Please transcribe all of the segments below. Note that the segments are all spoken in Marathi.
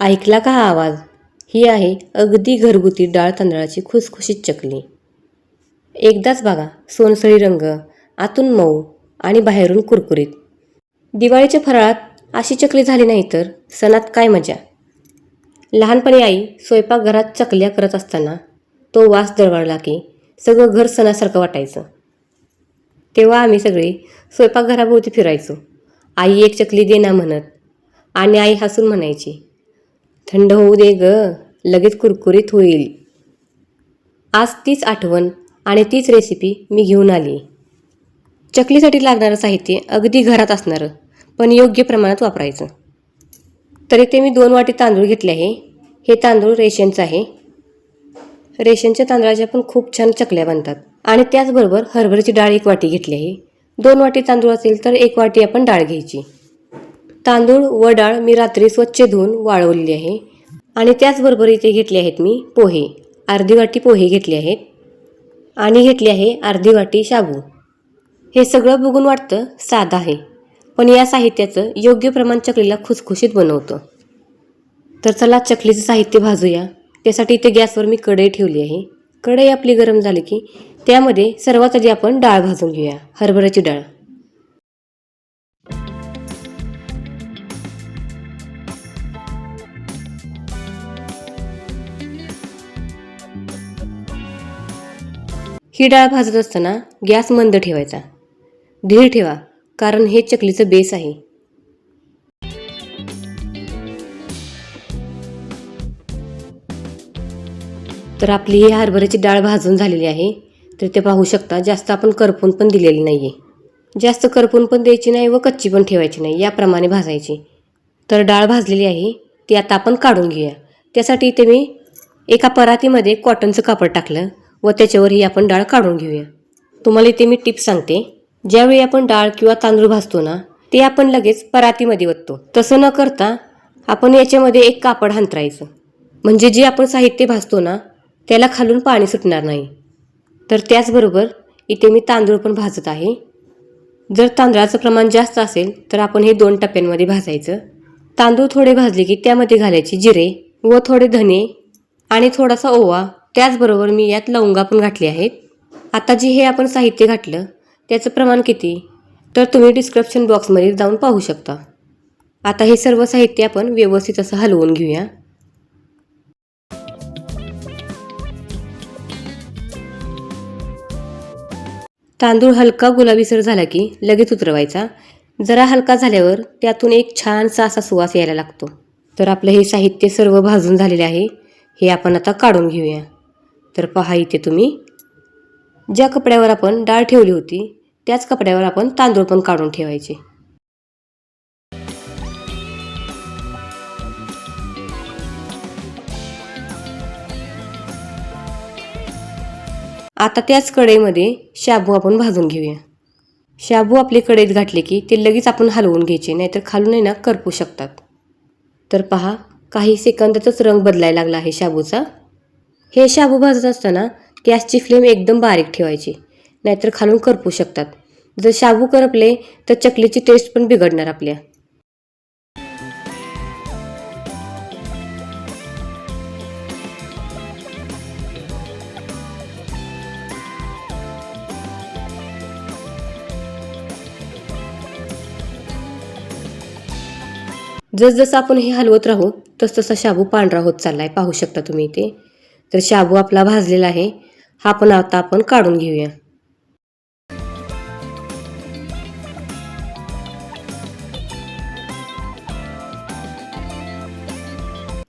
ऐकला का हा आवाज? ही आहे अगदी घरगुती डाळ तांदळाची खुसखुशीत चकली. एकदाच बघा सोनसळी रंग आतून मऊ आणि बाहेरून कुरकुरीत. दिवाळीच्या फराळात अशी चकली झाली नाही तर सणात काय मजा? लहानपणी आई स्वयंपाकघरात चकल्या करत असताना तो वास दळवळला की सगळं घर सणासारखं वाटायचं. तेव्हा आम्ही सगळे स्वयंपाकघराभोवती फिरायचो. आई एक चकली दे ना म्हणत आणि आई हसून म्हणायची थंड होऊ दे ग लगेच कुरकुरीत होईल. आज तीच आठवण आणि तीच रेसिपी मी घेऊन आली. चकलीसाठी लागणारं साहित्य अगदी घरात असणारं पण योग्य प्रमाणात वापरायचं. तरी ते मी दोन वाटी तांदूळ घेतले आहे. हे तांदूळ रेशनचं आहे. रेशनच्या तांदळाच्या पण खूप छान चकल्या बनतात. आणि त्याचबरोबर हरभऱ्याची डाळ एक वाटी घेतली आहे. दोन वाटी तांदूळ असेल तर एक वाटी आपण डाळ घ्यायची. तांदूळ व डाळ मी रात्री स्वच्छ धुवून वाळवलेली आहे. आणि त्याचबरोबर इथे घेतले आहेत मी पोहे. अर्धी वाटी पोहे घेतले आहेत. आणि घेतली आहे अर्धी वाटी शाबू. हे सगळं बघून वाटतं साधं आहे. पण या साहित्याचं योग्य प्रमाण चकलीला खुसखुशीत बनवतं. तर चला चकलीचं साहित्य भाजूया. त्यासाठी इथे गॅसवर मी कढई ठेवली आहे. कढई आपली गरम झाली की त्यामध्ये सर्वात आधी आपण डाळ भाजून घेऊया. हरभऱ्याची डाळ. ही डाळ भाजत असताना गॅस मंद ठेवायचा. धीर ठेवा कारण हे चकलीचं बेस आहे. तर आपली ही हरभऱ्याची डाळ भाजून झालेली आहे तर ते पाहू शकता जास्त आपण करपून पण दिलेली नाही आहे जास्त करपून पण द्यायची नाही व कच्ची पण ठेवायची नाही याप्रमाणे भाजायची. तर डाळ भाजलेली आहे ती आता आपण काढून घेऊया. त्यासाठी इथे मी एका परातीमध्ये कॉटनचं कापड टाकलं. व त्याच्यावर ही आपण डाळ काढून घेऊया. तुम्हाला इथे मी टिप सांगते. ज्यावेळी आपण डाळ किंवा तांदूळ भाजतो ना ते आपण लगेच परातीमध्ये ओततो तसं न करता आपण याच्यामध्ये एक कापड हंतरायचं. म्हणजे जे आपण साहित्य भाजतो ना त्याला खालून पाणी सुटणार नाही. तर त्याचबरोबर इथे मी तांदूळ पण भाजत आहे. जर तांदळाचं प्रमाण जास्त असेल तर आपण हे दोन टप्प्यांमध्ये भाजायचं. तांदूळ थोडे भाजले की त्यामध्ये घालायचे जिरे व थोडे धने आणि थोडासा ओवा. त्याचबरोबर मी यात लवंगा पण घातली आहेत. आता जे हे आपण साहित्य घातलं त्याचं प्रमाण किती? तर तुम्ही डिस्क्रिप्शन बॉक्समध्ये जाऊन पाहू शकता. आता हे सर्व साहित्य आपण व्यवस्थित असं हलवून घेऊया. तांदूळ हलका गुलाबीसर झाला की लगेच उतरवायचा. जरा हलका झाल्यावर त्यातून एक छानसा असा सुवास यायला लागतो. तर आपलं हे साहित्य सर्व भाजून झालेले आहे. हे आपण आता काढून घेऊया. तर पहा इथे तुम्ही. ज्या कपड्यावर आपण डाळ ठेवली होती त्याच कपड्यावर आपण तांदूळ पण काढून ठेवायचे. आता त्याच कढईमध्ये शाबू आपण भाजून घेऊया. शाबू आपली कढईत घातले की ते लगेच आपण हलवून घ्यायचे नाहीतर खालून ना करपू शकतात. तर पहा काही सेकंदातच रंग बदलायला लागला आहे शाबूचा. हे शाबू भाजत असताना गॅसची फ्लेम एकदम बारीक ठेवायची. नाहीतर खालून करपू शकतात. जर शाबू करपले तर चकलीची टेस्ट पण बिघडणार आपल्या. जसजसं आपण हे हलवत राहू तसतसा शाबू पांढरा होत चाललाय. पाहू शकता तुम्ही इथे. तर शाबू आपला भाजलेला आहे. हा पण आता आपण काढून घेऊया.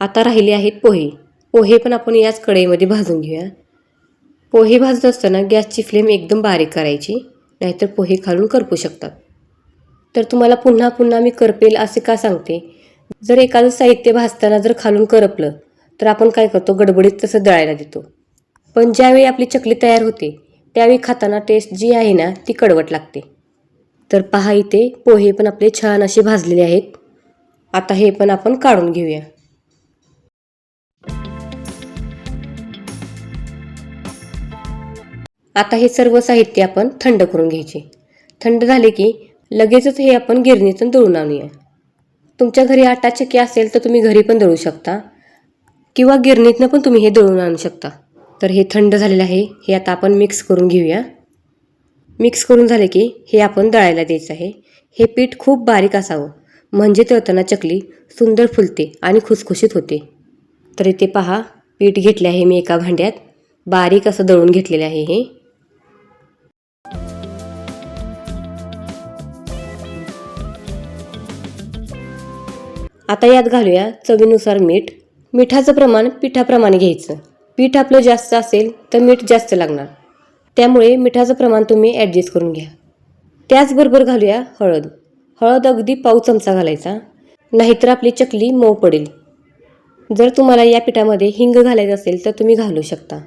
आता राहिले आहेत पोहे. पोहे पण आपण याच कढईमध्ये भाजून घेऊया. पोहे भाजत असताना गॅसची फ्लेम एकदम बारीक करायची नाहीतर पोहे खालून करपू शकतात. तर तुम्हाला पुन्हा पुन्हा मी करपेल असे का सांगते. जर एखादं साहित्य भाजताना जर खालून करपलं तर आपण काय करतो? गडबडीत तसं दळायला देतो. पण ज्यावेळी आपली चकली तयार होते त्यावेळी खाताना टेस्ट जी आहे ना ती कडवट लागते. तर पहा इथे पोहे पण आपले छान असे भाजलेले आहेत. आता हे पण आपण काढून घेऊया. आता हे सर्व साहित्य आपण थंड करून घ्यायचे. थंड झाले की लगेचच हे आपण गिरणीतून दळून आणूया. तुमच्या घरी आटा चक्की असेल तर तुम्ही घरी पण दळू शकता. किंवा गिरणीतनं पण तुम्ही हे दळून आणू शकता. तर हे थंड झालेलं आहे हे आता आपण मिक्स करून घेऊया. मिक्स करून झाले की हे आपण दळायला द्यायचं आहे. हे पीठ खूप बारीक असावं. म्हणजे तळताना चकली सुंदर फुलते आणि खुसखुशीत होते. तर इथे पहा पीठ घेतले आहे मी एका भांड्यात. बारीक असं दळून घेतलेलं आहे हे. आता यात घालूया चवीनुसार मीठ. मिठाचं प्रमाण पिठाप्रमाणे घ्यायचं. पीठ आपलं जास्त असेल तर मीठ जास्त लागणार. त्यामुळे मिठाचं प्रमाण तुम्ही ॲडजस्ट करून घ्या. त्याचबरोबर घालूया हळद. हळद अगदी पाव चमचा घालायचा. नाहीतर आपली चकली मऊ पडेल. जर तुम्हाला या पिठामध्ये हिंग घालायचं असेल तर तुम्ही घालू शकता.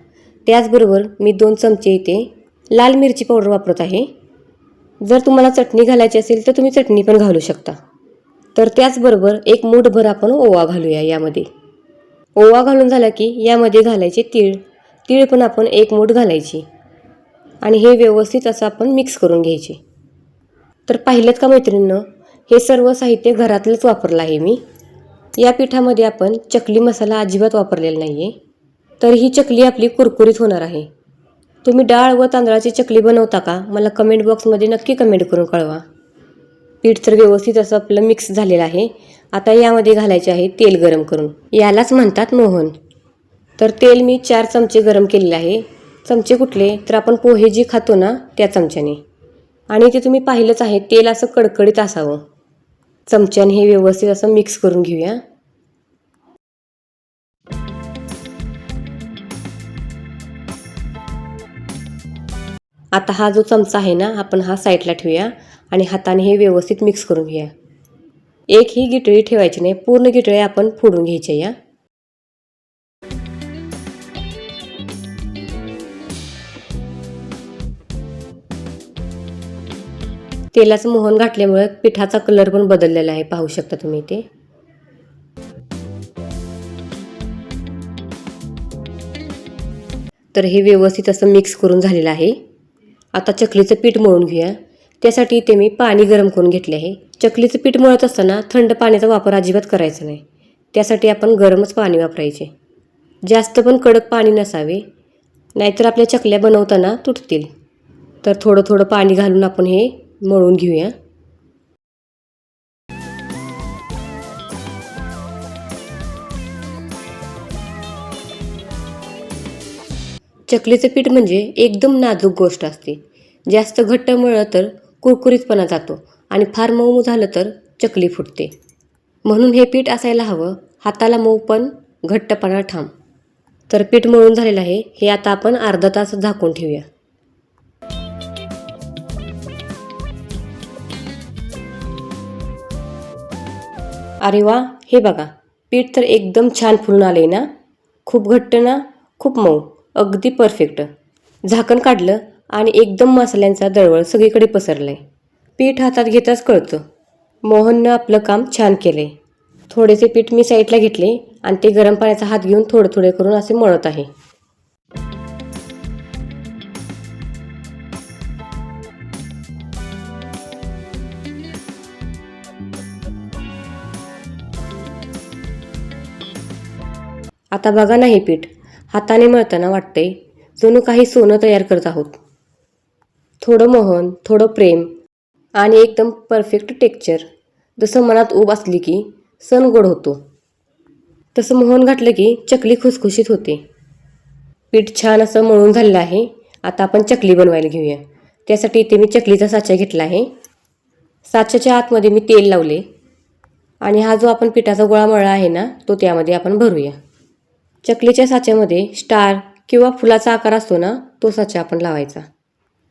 त्याचबरोबर मी दोन चमचे इथे लाल मिरची पावडर वापरत आहे. जर तुम्हाला चटणी घालायची असेल तर तुम्ही चटणी पण घालू शकता. तर त्याचबरोबर एक मूठभर आपण ओवा घालूया यामध्ये. ओवा घालून झाला की यामध्ये घालायचे तीळ. तीळ पण आपण एक मूठ घालायची. आणि हे व्यवस्थित असं आपण मिक्स करून घ्यायचे. तर पाहिलं का मैत्रिणीनं हे सर्व साहित्य घरातलंच वापरलं आहे मी. या पिठामध्ये आपण चकली मसाला अजिबात वापरलेला नाही आहे तर ही चकली आपली कुरकुरीत होणार आहे. तुम्ही डाळ व तांदळाची चकली बनवता का मला कमेंट बॉक्समध्ये नक्की कमेंट करून कळवा. पीठ तर व्यवस्थित असं आपलं मिक्स झालेलं आहे. आता यामध्ये घालायचे आहे तेल गरम करून. यालाच म्हणतात मोहन. तर तेल मी चार चमचे गरम केलेले आहे. चमचे कुठले? तर आपण पोहे जी खातो ना त्या चमच्याने. आणि ते तुम्ही पाहिलंच आहे तेल असं कडकडीत असावं. चमच्याने हे व्यवस्थित असं मिक्स करून घेऊया. आता हा जो चमचा आहे ना आपण हा साईडला ठेवूया. आणि हाताने हे व्यवस्थित मिक्स करून घेऊया. एक ही गिटळी ठेवायची नाही पूर्ण गिटळी आपण फोडून घ्यायच्या या. तेलाचं मोहन घातल्यामुळे पिठाचा कलर पण बदललेला आहे पाहू शकता तुम्ही ते तर हे व्यवस्थित असं मिक्स करून झालेलं आहे. आता चकलीचं पीठ मळून घेऊया. त्यासाठी इथे मी पाणी गरम करून घेतले आहे. चकलीचं पीठ मळत असताना थंड पाण्याचा वापर अजिबात करायचा नाही. त्यासाठी आपण गरमच पाणी वापरायचे. जास्त पण कडक पाणी नसावे. नाहीतर आपल्या चकल्या बनवताना तुटतील. तर थोडं थोडं पाणी घालून आपण हे मळून घेऊया. चकलीचं पीठ म्हणजे एकदम नाजूक गोष्ट असते. जास्त घट्ट मळलं तर कुरकुरीतपणा जातो आणि फार मऊ झालं तर चकली फुटते. म्हणून हे पीठ असायला हवं. हाताला मऊ पण घट्टपणा ठाम. तर पीठ मळून झालेलं आहे. हे आता आपण अर्धा तास झाकून ठेवूया. अरे वा! हे बघा. पीठ तर एकदम छान फुलून आले ना? खूप घट्ट ना? खूप मऊ. अगदी परफेक्ट झाकण काढलं आणि एकदम मसाल्यांचा दळवळ सगळीकडे पसरलं आहे पीठ हातात घेताच कळतं. मोहननं आपलं काम छान केलं आहे थोडेसे पीठ मी साईडला घेतले आणि ते गरम पाण्याचा हात घेऊन थोडे थोडे करून असे मळत आहे. आता बघा नाही पीठ. हाताने मळताना वाटतंय जणू काही सोनं तयार करत आहोत. थोडं मोहन थोडं प्रेम आणि एकदम परफेक्ट टेक्चर जसं मनात ऊब असली की सण गोड होतो. तसं मोहन घातलं की चकली खुसखुशीत होते. पीठ छान असं मळून झालेलं आहे. आता आपण चकली बनवायला घेऊया. त्यासाठी इथे मी चकलीचा साचा घेतला आहे. साच्याच्या आतमध्ये मी तेल लावले. आणि हा जो आपण पिठाचा गोळा मळला आहे ना तो त्यामध्ये आपण भरूया. चकलीच्या साच्यामध्ये स्टार किंवा फुलाचा आकार असतो ना तो साचा आपण लावायचा.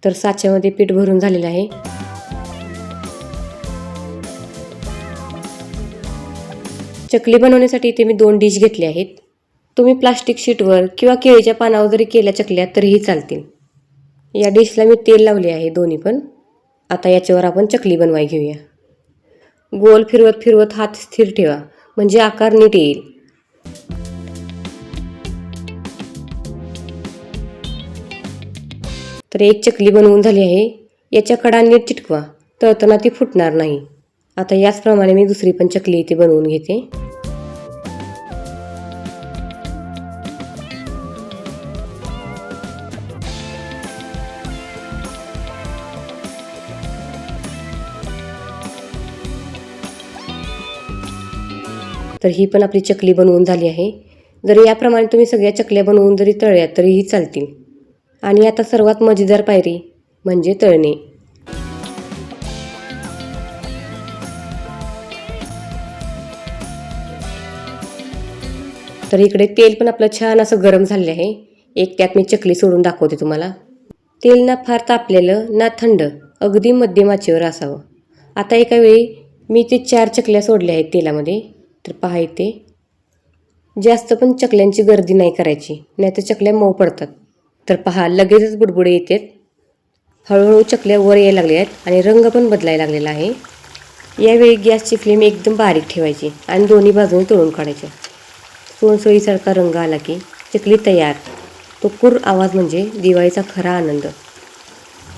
तर साच्यामध्ये पीठ भरून झालेलं आहे. चकली बनवण्यासाठी इथे मी दोन डिश घेतले आहेत. तुम्ही प्लास्टिक शीटवर किंवा केळीच्या पानावर जरी केल्या चकल्या तरीही चालतील. या डिशला मी तेल लावले आहे दोन्ही पण. आता याच्यावर आपण चकली बनवाय घेऊया. गोल फिरवत फिरवत हात स्थिर ठेवा म्हणजे आकार नीट येईल. तर एक चकली बनवून झाली आहे. याच्या कडा नीट चिटकवा. तळताना ती फुटणार नाही. आता याचप्रमाणे मी दुसरी पण चकली इथे बनवून घेते. तर ही पण आपली चकली बनवून झाली आहे. जर याप्रमाणे तुम्ही सगळ्या चकल्या बनवून जरी तळल्या तरीही चालतील. आणि आता सर्वात मजेदार पायरी म्हणजे तळणे. तर इकडे तेल पण आपलं छान असं गरम झालेलं आहे. एक त्यात मी चकली सोडून दाखवते तुम्हाला. तेल ना फार तापलेलं ना थंड अगदी मध्यम आचेवर असावं. आता एका वेळी मी ते चार चकल्या सोडल्या आहेत तेलामध्ये. तर पहा इथे. जास्त पण चकल्यांची गर्दी नाही करायची नाही तर चकल्या मऊ पडतात. तर पहा लगेचच बुडबुडे येतात. हळूहळू चकल्या वर यायला लागल्या आहेत आणि रंग पण बदलायला लागलेला आहे. यावेळी गॅसची फ्लेम एकदम बारीक ठेवायची आणि दोन्ही बाजूने तळून काढायचे. सोनसोयीसारखा रंग आला की चकली तयार. तो कुर आवाज म्हणजे दिवाळीचा खरा आनंद.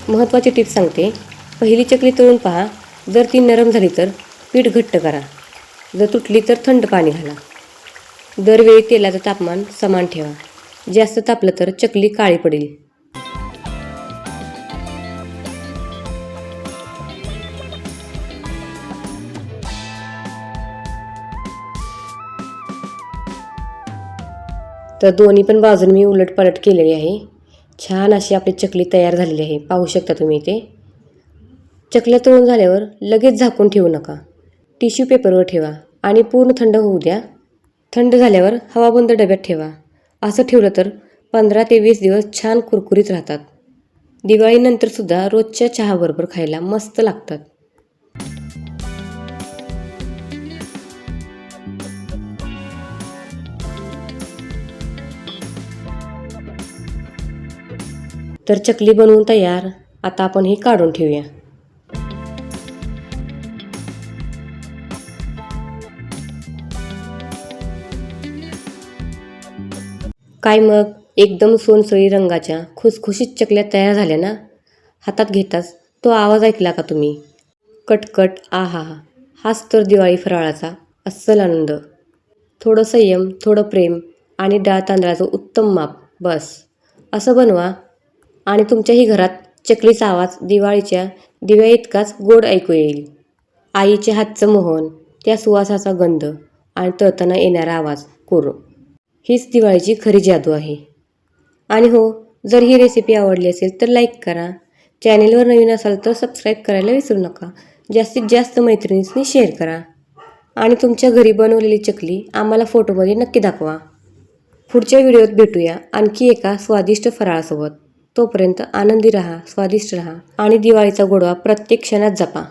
महत्त्वाची टिप सांगते पहिली चकली तळून पहा. जर ती नरम झाली तर पीठ घट्ट करा. जर तुटली तर थंड पाणी घाला. दरवेळी तेलाचं तापमान समान ठेवा. जास्त तापलं तर चकली काळी पडेल. तर दोन्ही पण बाजून मी उलट पलट केलेली आहे. छान अशी आपली चकली तयार झालेली आहे. पाहू शकता तुम्ही इथे. चकल्या तळून झाल्यावर लगेच झाकून ठेवू नका. टिश्यू पेपरवर ठेवा आणि पूर्ण थंड होऊ द्या. थंड झाल्यावर हवाबंद डब्यात ठेवा. असं ठेवलं तर पंधरा ते वीस दिवस छान कुरकुरीत राहतात. दिवाळीनंतरसुद्धा रोजच्या चहाबरोबर खायला मस्त लागतात. तर चकली बनवून तयार. आता आपण हे काढून ठेवूया. काय मग? एकदम सोनसळी रंगाच्या खुसखुशीत चकल्या तयार झाल्या ना? हातात घेताच तो आवाज ऐकला का तुम्ही? कटकट आहा हाच तर दिवाळी फराळाचा अस्सल आनंद. थोडं संयम थोडं प्रेम आणि डाळ तांदळाचं उत्तम माप बस. असं बनवा. आणि तुमच्याही घरात चकलीचा आवाज दिवाळीच्या दिव्या इतकाच गोड ऐकू येईल. आईचे हातचं मोहन त्या सुवासाचा गंध आणि तळताना येणारा आवाज कोरो. हीच दिवाळीची खरी जादू आहे. आणि हो जर ही रेसिपी आवडली असेल तर लाईक करा. चॅनेलवर नवीन असाल तर सबस्क्राईब करायला विसरू नका. जास्तीत जास्त मैत्रिणींनी शेअर करा. आणि तुमच्या घरी बनवलेली चकली आम्हाला फोटोमध्ये नक्की दाखवा. पुढच्या व्हिडिओत भेटूया आणखी एका स्वादिष्ट फराळासोबत. तोपर्यंत आनंदी रहा स्वादिष्ट रहा. आणि दिवाळीचा गोडवा प्रत्येक क्षणात जपा.